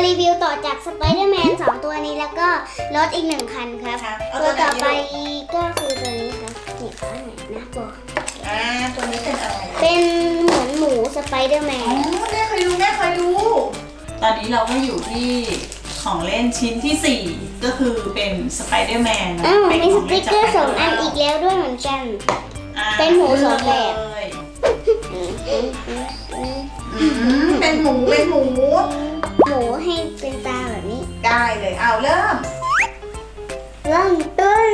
2ครับเราจะมารีวิวต่อจากสไปเดอร์แมน2ตัวนี้แล้วก็รถอีกหนึ่งคันครับ ครับเอาตัวตัวไหนต่อไปดี ก็คือตัวนี้ครับนี่ฟ้าไหนนะบอกอ่าตัวนี้เป็นอะไรเป็นเหมือนหมูสไปเดอร์แมอ๋อนแม่เคยดูแม่เคยดู ตอนนี้เราก็อยู่ที่ของเล่นชิ้นที่ 4 ก็คือเป็นสไปเดอร์แมนอ้าวมีสติ๊กเกอร์สองอันอีกแล้วด้วยเหมือนกัน เป็นหมูสองแบบเลยอืมอืมอืมอืมอืมเป็นหมูเป็นหมู หมูให้เป็นตาแบบนี้ ได้เลยเอาเริ่มเริ่มต้น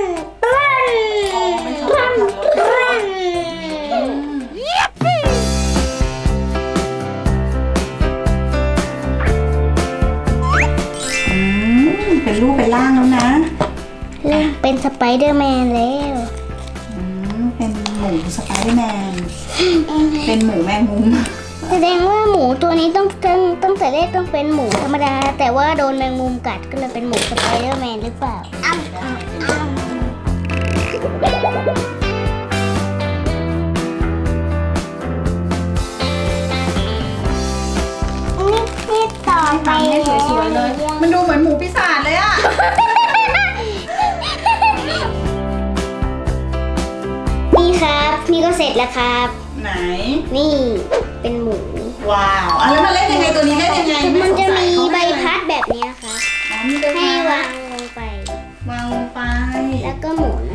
ต้นอ๋อไม่ชอบต้นขับรถต้นอืมอืมเป็นรูปเป็นร่างแล้วนะเริ่มเป็นสไปเดอร์แมนแล้วอืมเป็นหมูสไปเดอร์แมนเป็นหมูแมงมุม แสดงว่าหมูตัวนี้ต้องต้องต้องแต่แรกต้องเป็นหมูธรรมดา แต่ว่าโดนแมงมุมกัดก็เลยเป็นหมูสไปเดอร์แมนหรือเปล่าอ้ำอ้ำอ้ำนี่นี่ต่อไปทำให้สวยๆเลย มันดูเหมือนหมูพิศาจเลยอะนี่ครับ นี่ก็เสร็จแล้วครับ ไหน นี่ เป็นหมูว้าวอะแล้วมันเล่นยังไงตัวนี้เล่นยังไงมันจะมีไสงสัยเขาใบห้อะไรพัดแบบนี้ครับอ๋อมีใบให้พัวาดงลงไป วางลงไป แล้วก็หมุน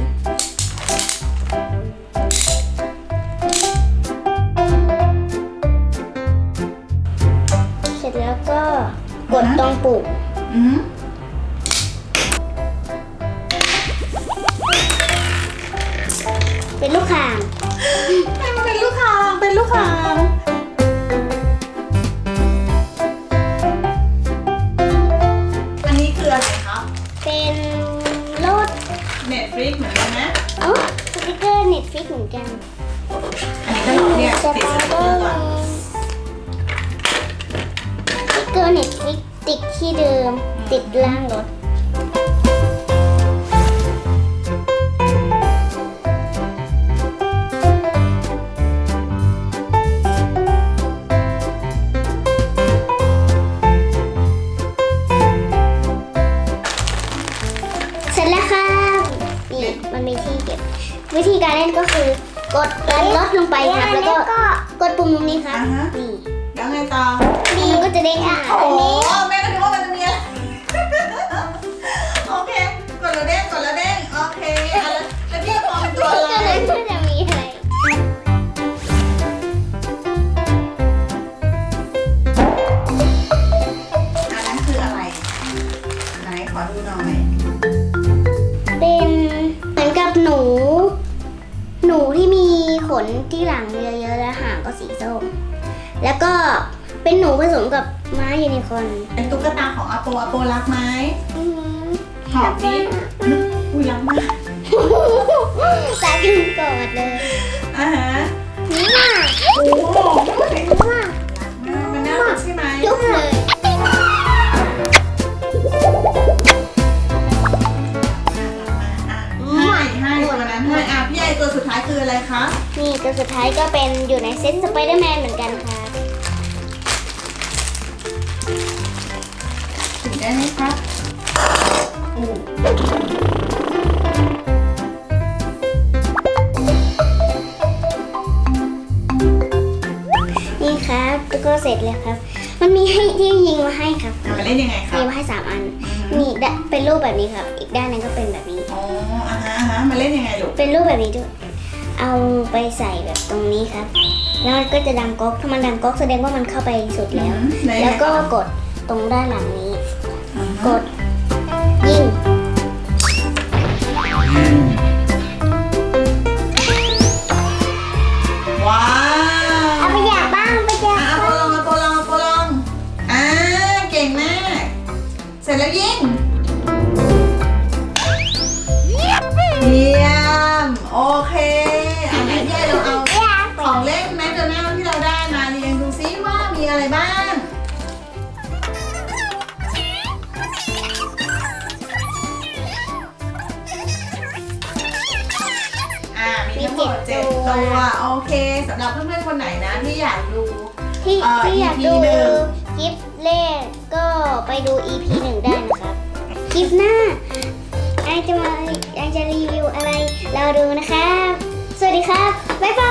กันอันนี้ก็เราเนี่ยสติดไปสเดติ๊กอเกอร์ก่อนสติกเกอร์เน็ตฟิกติดที่เดิม ติดล่างรถ วิธีการเล่นก็คือกดดันรถลงไปครับ แล้วก็กดปุ่มตรงนี้ครับนี่แล้วไงต่อนี่มันก็จะเด้งขึ้นมาโอ้แบบโหนี้แม่ก็นึกว่ามันจะมีอะไรโอเคกดแล้วเด้งกดแล้วเด้งโอเคอะแล้วแล้วพี่มองเป็นตัวอะก็ไรเลยก็จะมีอะไรอันนั้นคืออะไรไหนขอดูหน่อย ที่หลังเยอะๆและหางก็สีส้ม แล้วก็เป็นหนูผสมกับม้ายูนิคอร์นเป็นตุ๊กตาของอาโปอาโปรักไหมอื้อหือหอมดิอุ้ยรักมากตาขึ้นกอดเลยอ่าฮะนี่มากโอ้โหมากมันน่ารักใช่ไหมจุ๊บเลยให้ให้ตัวนั้นให้อะพี่ใหญ่ตัวสุดท้ายคืออะไรคะ นี่ตัวสุดท้ายก็เป็นอยู่ในเซตสไปเดอร์แมนเหมือนกันค่ะถึงได้ไหมคะโอ้นี่ครับแล้วก็เสร็จแล้วครับ มันมีให้ที่ยิงมาให้ครับอะมาเล่นยังไงคะมีมาให้สามอัน นี่ได้เป็นรูปแบบนี้ครับ อีกด้านหนึงก็เป็นแบบนี้ อ๋ออ่าฮะอ่าฮะมาเล่นยังไงลูก เป็นรูปแบบนี้ด้วย เอาไปใส่แบบตรงนี้ครับ แล้วมันก็จะดังก๊อก ถ้ามันดังก๊อกแสดงว่ามันเข้าไปสุดแล้ว อืมไหน แล้วก็กดตรงด้านหลังนี้อ่าฮะกดยิงว้าวเอาไปอยากบ้างไปอยาอะกเอาบ้างโปรลองเอาโปรลองเอาโปรลองอ่าเก่งมาก เสร็จแล้วยิง จ็ดเจ็ดตัวโอเคสำหรับเพื่อนๆคนไหนนะที่อยากดู ที่อที่อยากดูคลิปเลขก็ไปดู EP หนึ่งได้นะครับ คลิปหน้าไอจะมาไอจะรีวิวอะไร เราดูนะครับ สวัสดีครับ บ๊ายบาย